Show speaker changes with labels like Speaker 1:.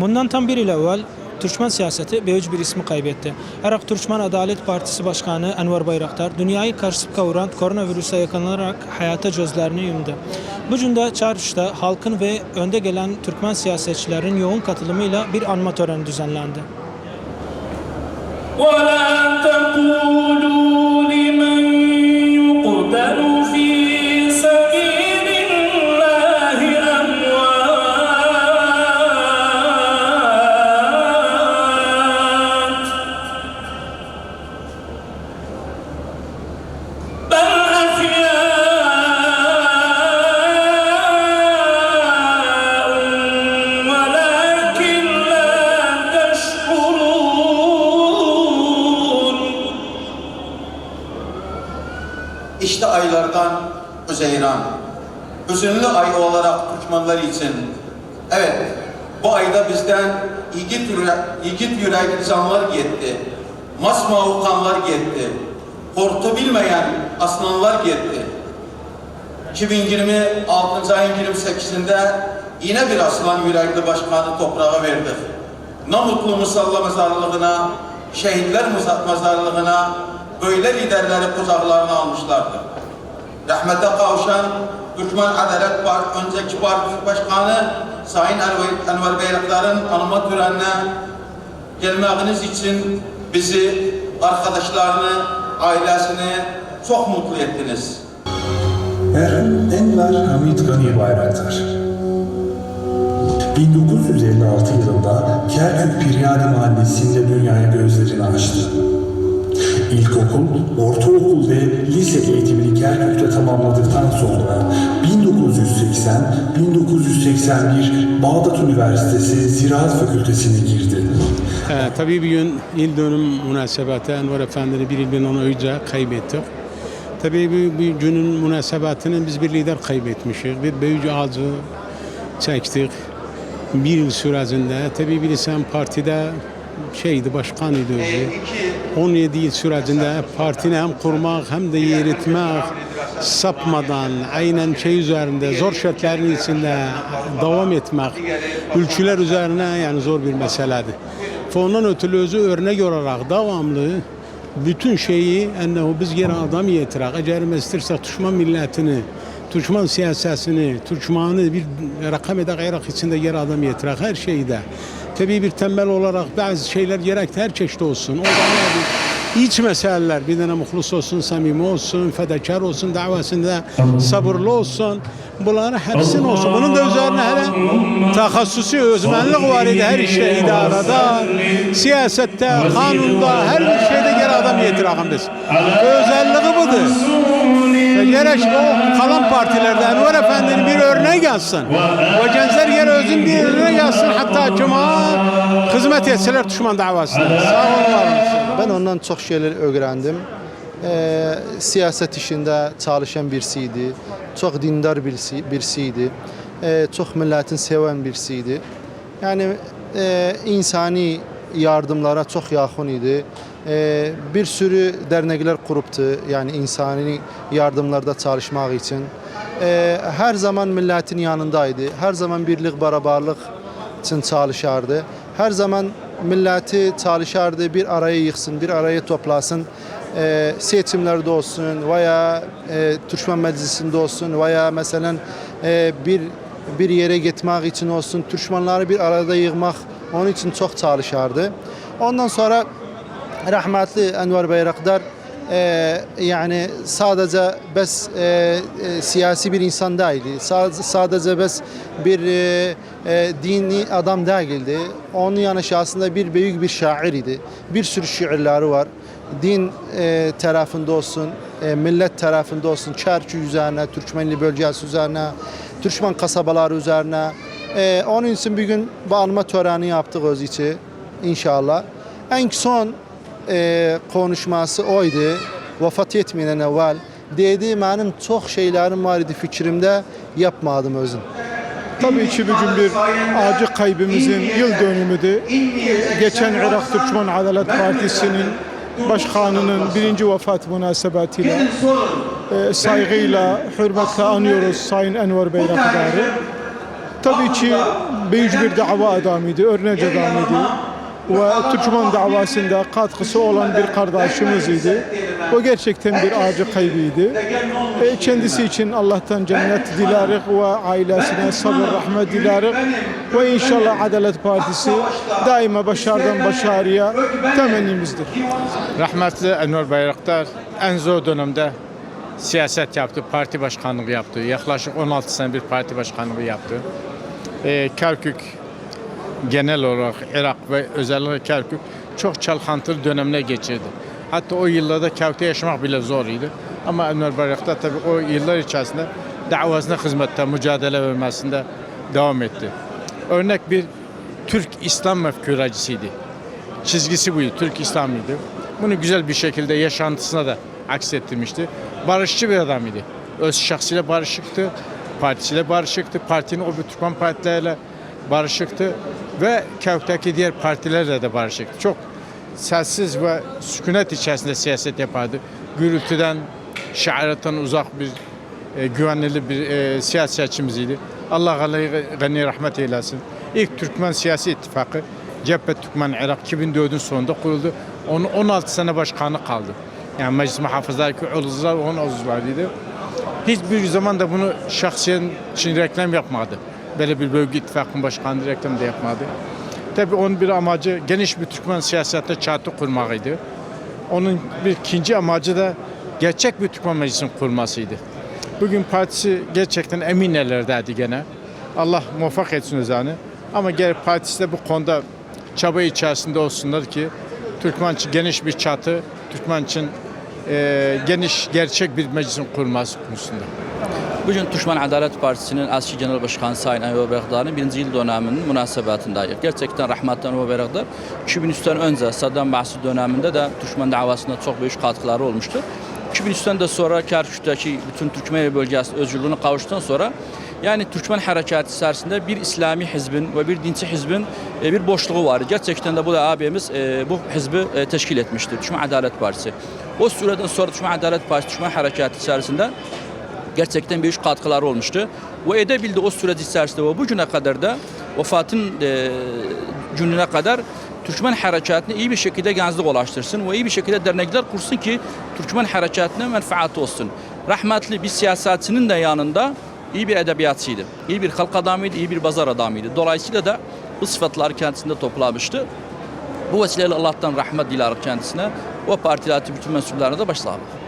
Speaker 1: Bundan tam bir yıl evvel Türkmen siyaseti böyük bir ismi kaybetti. Irak Türkmen Adalet Partisi Başkanı Enver Bayraktar dünyayı karışıp kavuran koronavirüse yakalanarak hayata gözlerini yumdu. Bu cümle çağrışta halkın ve önde gelen Türkmen siyasetçilerin yoğun katılımıyla bir anma töreni düzenlendi.
Speaker 2: ولا تقولوا
Speaker 3: Özeyran. Üzünlü ay olarak Türkmenler için. Evet, bu ayda bizden yiğit, yüre, yiğit yürek insanlar gitti. Masmavi kanlar gitti. Korku bilmeyen aslanlar gitti. 2026 ayın 28'inde yine bir aslan yürekli başkanı toprağa verdik. Ne mutlu Musalla mezarlığına, şehitler mezarlığına böyle liderleri kucaklarına almışlardı. Rahmete kavuşan Türkmen Adalet Partisi önceki parti başkanı Sayın Enver, Enver Bayraktar'ın anma törenine gelmeniz için bizi, arkadaşlarını, ailesini çok mutlu ettiniz.
Speaker 4: Er Enver Hamit Gani Bayraktar 1956 yılında Kerkük Piryani Mahallesi'nde dünyaya gözlerini açtı. İlkokul, ortaokul ve lise eğitimini Kerkük'te tamamladıktan sonra 1980-1981 Bağdat Üniversitesi Ziraat Fakültesine girdi.
Speaker 5: Ee, tabii bir gün yıl dönüm münasebeti Enver Efendi'ni bir yıl onu önce kaybettik. Tabii bu, bu günün münasebetini biz bir lider kaybetmişiz. Bir büyük ağacı çektik. Bir yıl sürecinde tabii bilirsen partide şeydi başkanıydı özü. 17 yıl sürecinde partini hem kurmak hem de yürütmek sapmadan aynen şey üzerinde zor şartların içinde devam etmek ülkeler üzerine yani zor bir meseledir. Ondan ötürü özü örnek olarak devamlı bütün şeyi ennehu biz geri adam yetirak eğer istirsek Türkmen milletini Türkmen siyasetini, Türkmen'i bir rakam eder Irak içinde geri adam yetirak her şeyde. Tabii bir temel olarak bazı şeyler gerekti her çeşit olsun. O da nedir? İç meseleler bir tane muhlus olsun, samimi olsun, fedakar olsun, davasında sabırlı olsun. Bunların hepsinin olsun. Bunun da üzerine hele tahassusi özmenlik var idi her işte idarada, siyasette, kanunda, her bir şeyde geri adam yetirakım biz. Özelliği budur. Gerek o kalan partilerde Enver Efendi'nin bir örneği yazsın. Ve gençler yer özün bir örneği yazsın. Hatta cuma hizmet etseler düşman davasına. Sağ olun.
Speaker 6: Ben ondan çok şeyler öğrendim. Ee, siyaset işinde çalışan birisiydi. Çok dindar birisi, birisiydi. Ee, çok milletin seven birisiydi. Yani e, insani yardımlara çok yakın idi. Ee, bir sürü dernekler kuruptu. Yani insani yardımlarda çalışmak için. Ee, her zaman milletin yanındaydı. Her zaman birlik beraberlik için çalışardı. Her zaman milleti çalışardı, bir araya yıksın, bir araya toplasın. Ee, seçimlerde olsun veya e, Türkmen Meclisi'nde olsun veya mesela e, bir bir yere gitmek için olsun, Türkmenleri bir arada yığmak onun için çok çalışardı. Ondan sonra rahmetli Enver Bayraktar e, yani sadece bes e, e, siyasi bir insan değildi. Sadece, sadece bes bir e, e, dini adam değildi. Onun yanı aslında bir büyük bir şair idi. Bir sürü şiirleri var. Din e, tarafında olsun, e, millet tarafında olsun, Çerçü üzerine, Türkmenli bölgesi üzerine, Türkmen kasabaları üzerine. E, onun için bir gün anma töreni yaptık öz içi inşallah. En son e, konuşması oydu. Vefat etmeden evvel dedi benim çok şeylerim var idi fikrimde yapmadım özüm.
Speaker 7: Tabii ki bugün bir acı kaybımızın yıl dönümüdür. Geçen Irak Türkmen Adalet Partisi'nin başkanının birinci vefat münasebetiyle e, saygıyla, hürmetle anıyoruz Sayın Enver Bayraktar'ı. tabii ki büyük bir dava adamıydı, örnek adamıydı. Ve Türkmen davasında katkısı olan bir kardeşimiz idi. O gerçekten bir acı kaybıydı. E, kendisi için Allah'tan cennet dileriz ve ailesine sabır, rahmet dileriz. Ve inşallah Adalet Partisi daima başarıdan başarıya temennimizdir.
Speaker 8: Rahmetli Enver Bayraktar en zor dönemde siyaset yaptı, parti başkanlığı yaptı. Yaklaşık 16 sene bir parti başkanlığı yaptı. Ee, Kerkük genel olarak Irak ve özellikle Kerkük çok çalkantılı dönemine geçirdi. Hatta o yıllarda Kerkük'te yaşamak bile zor. Ama Enver Bayraktar tabii o yıllar içerisinde davasına hizmette, mücadele vermesinde devam etti. Örnek bir Türk İslam mefkuracisiydi çizgisi buydu. Türk İslam'ıydı. Bunu güzel bir şekilde yaşantısına da aksettirmişti. Barışçı bir adam idi. Öz şahsıyla barışıktı. Partisiyle barışıktı. Partinin o bir Türkmen partileriyle barışıktı. Ve Kerkük'teki diğer partilerle de barışıktı. Çok sessiz ve sükunet içerisinde siyaset yapardı. Gürültüden, şairattan uzak bir e, güvenli bir e, siyasetçimiziydi. Allah gani, rahmet eylesin. İlk Türkmen Siyasi İttifakı Cephe Türkmen Irak 2004'ün sonunda kuruldu. Onun 16 sene başkanı kaldı. Yani Meclis Muhafızlar'daki uzuvlar onun uzuvlarıydı. Hiçbir zaman da bunu şahsiyen için reklam yapmadı. Böyle bir bölge ittifakının başkanı reklam da yapmadı. Tabii onun bir amacı geniş bir Türkmen siyasette çatı kurmakıydı. Onun bir ikinci amacı da gerçek bir Türkmen Meclisi'nin kurmasıydı. Bugün partisi gerçekten emin ellerdeydi gene. Allah muvaffak etsin özanı. Ama gene partisi de bu konuda çaba içerisinde olsunlar ki Türkmen için geniş bir çatı, Türkmen için eee, geniş gerçek bir meclisin kurması konusunda.
Speaker 9: Bugün Türkmen Adalet Partisi'nin eski Genel Başkanı Sayın Enver Bayraktar'ın birinci yıl döneminin münasebetindayız. Gerçekten rahmetli Enver Bayraktar 2003'ten önce Saddam Bahsi döneminde de Türkmen davasında çok büyük katkıları olmuştur. 2003'ten de sonra Kerkük'teki bütün Türkmen bölgesi özgürlüğüne kavuştuktan sonra yani Türkmen harekatı içerisinde bir İslami hizbin ve bir dinçi hizbin e, bir boşluğu var. Gerçekten de bu da abimiz e, bu hizbi e, teşkil etmiştir. Türkmen Adalet Partisi. O süreden sonra Türkmen Adalet Partisi, Türkmen harekatı içerisinde gerçekten büyük katkıları olmuştu. Ve edebildi o süreç içerisinde ve bugüne kadar da vefatın e, gününe kadar Türkmen harekatını iyi bir şekilde gençlik ulaştırsın ve iyi bir şekilde dernekler kursun ki Türkmen harekatına menfaati olsun. Rahmetli bir siyasetçinin de yanında iyi bir edebiyatçıydı. İyi bir halk adamıydı, iyi bir pazar adamıydı. Dolayısıyla da bu sıfatları kendisinde toplamıştı. Bu vesileyle Allah'tan rahmet dilerim kendisine. O partilerdeki bütün mensuplarına da başsağlığı.